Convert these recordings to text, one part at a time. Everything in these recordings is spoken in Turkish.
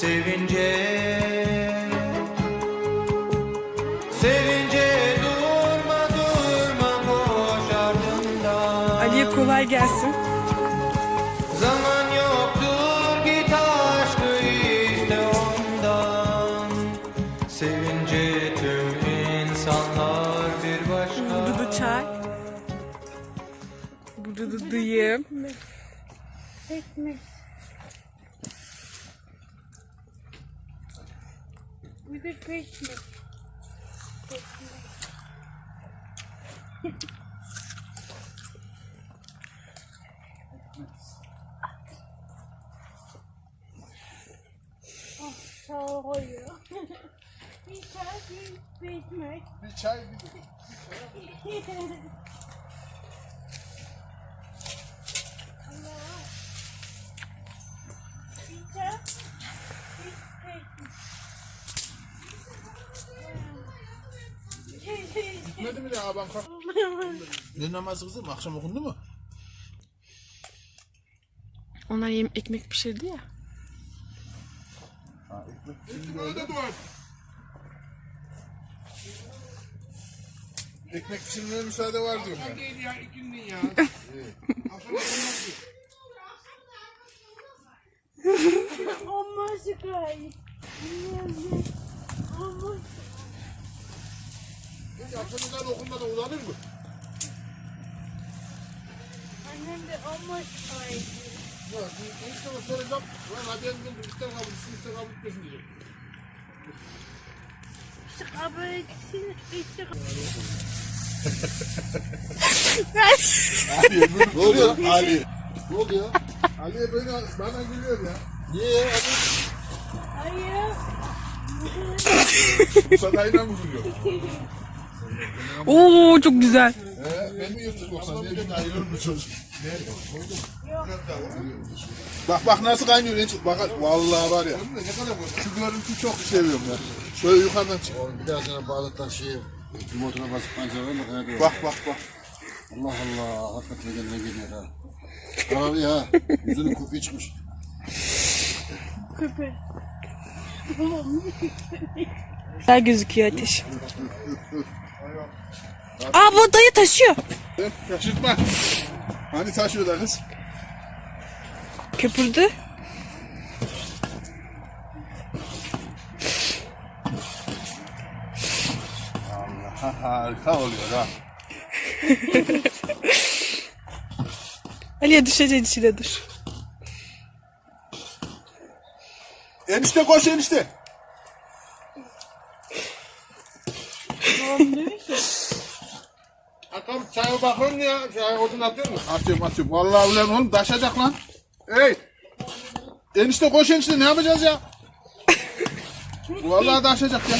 sevince Sevince durma durma koş ardından Ali'ye kolay gelsin. Zaman yoktur git aşkı iste ondan Sevince tüm insanlar bir başka Burada da çay. Burada da dıyım. Ekmek. Bir de peşmek. Sağ ol. Bir çay, bir ekmek. Bir çay bir de. Gitmedi mi ya ben kalk. Ne namazı kızım? Akşam okundu mu? Onlar yem ekmek pişirdi ya. Şimdi öyle et. Ekmek pişirmeye müsaade var diyorum ben. Değil ya ikindin ya. Akşam okunmaz. Amma sıkay. Ezanı okunmadan ulanır mı? Annem de amma sıkay. Ya, işte o soracağım. Lan hadi en gün ister kabul etsin ister kabul etmesin diyecek. İşte kabul etsin. İşte ne oluyor Ali? Ne oldu ya? Ali'ye böyle bana gülüyor ya. Niye ya? Hayır. Bu sadayla mı gülüyor? Oo çok güzel. He, ben mi yırtık yoksa ne dedi ayırır bu çocuk? Nerede? Koydum. Bak bak nasıl kaynıyor çok. Bak vallahi var ya. Şu görüntüyü çok seviyorum ya. Şöyle yukarıdan çık. Oğlum bir daha sana bağlattan şeyi yumurtuna basıp pancara verme kaydı. Bak bak bak. Allah Allah hakikaten kendine geliyor ha. Kararı ya. Yüzünün kokuyu çıkmış. Köpek. Güzel gözüküyor ateş. Aa bu dayı taşıyor. Şaşırtma. Hani taşıyor da kız? Köpürdü. Ha, harika oluyor ha. Ali'ye düşeceğin içine dur. Enişte koş enişte. Akam çaya bakıyorsun ya. Çaya odun atıyor mu? Atıyorum atıyorum. Vallahi ulan oğlum taşacak lan. Hey. Enişte koş enişte ne yapacağız ya? Vallahi taşacak ya.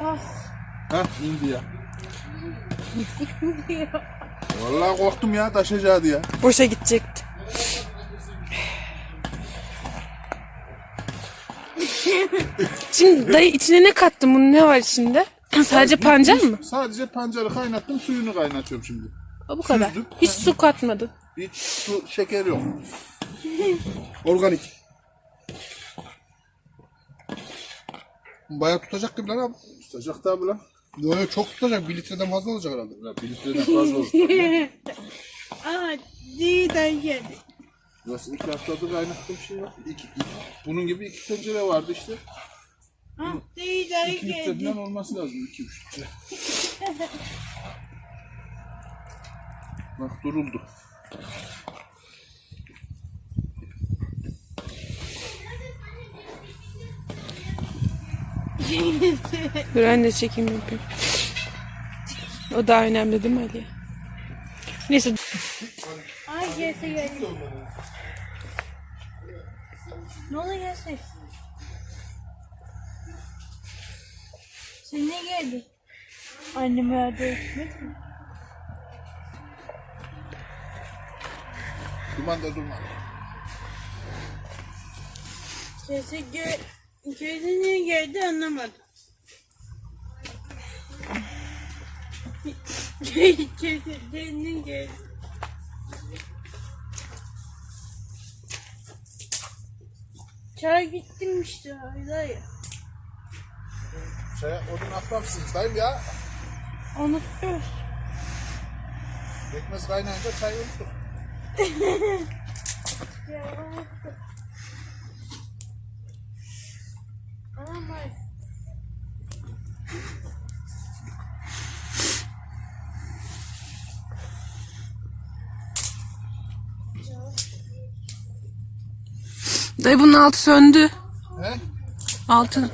Ah. Hah indi ya. Vallahi korktum ya taşacaktı ya. Boşa gidecekti. Şimdi dayı içine ne kattın? Bunun ne var içinde? Sadece pancar mı? Sadece pancarı kaynattım suyunu kaynatıyorum şimdi. O bu kadar. Süzdüm. Hiç su katmadın. Hiç su şeker yok. Organik. Bayağı tutacak gibi lan abi. Tutacak da abi lan. Yok çok tutacak. Bir litreden fazla olacak herhalde. Ya, bir litreden fazla olur. Aa, diden geldi. Nasıl iki haftadır kaynattım şimdi. İki, iki. Bunun gibi iki tencere vardı işte. Ah, diden İki litre falan olması lazım. iki üç litre. Bak duruldu. Dur de çekim yapayım. O daha önemli değil mi Ali? Neyse Ay gelse geldi. Ne oluyor gelse? Sen ne geldi? Anneme yardım etmedin mi? Duman da duman. Sesi gö gözüne geldi anlamadım. Gözüne geldi. Çay gittim işte öyle. Şey, odun atmamışsınız dayım ya. Unuttum. Pekmez kaynayınca çayı unuttuk. Ya unuttum. Anam ay. Dayı bunun altı söndü. He? Altı.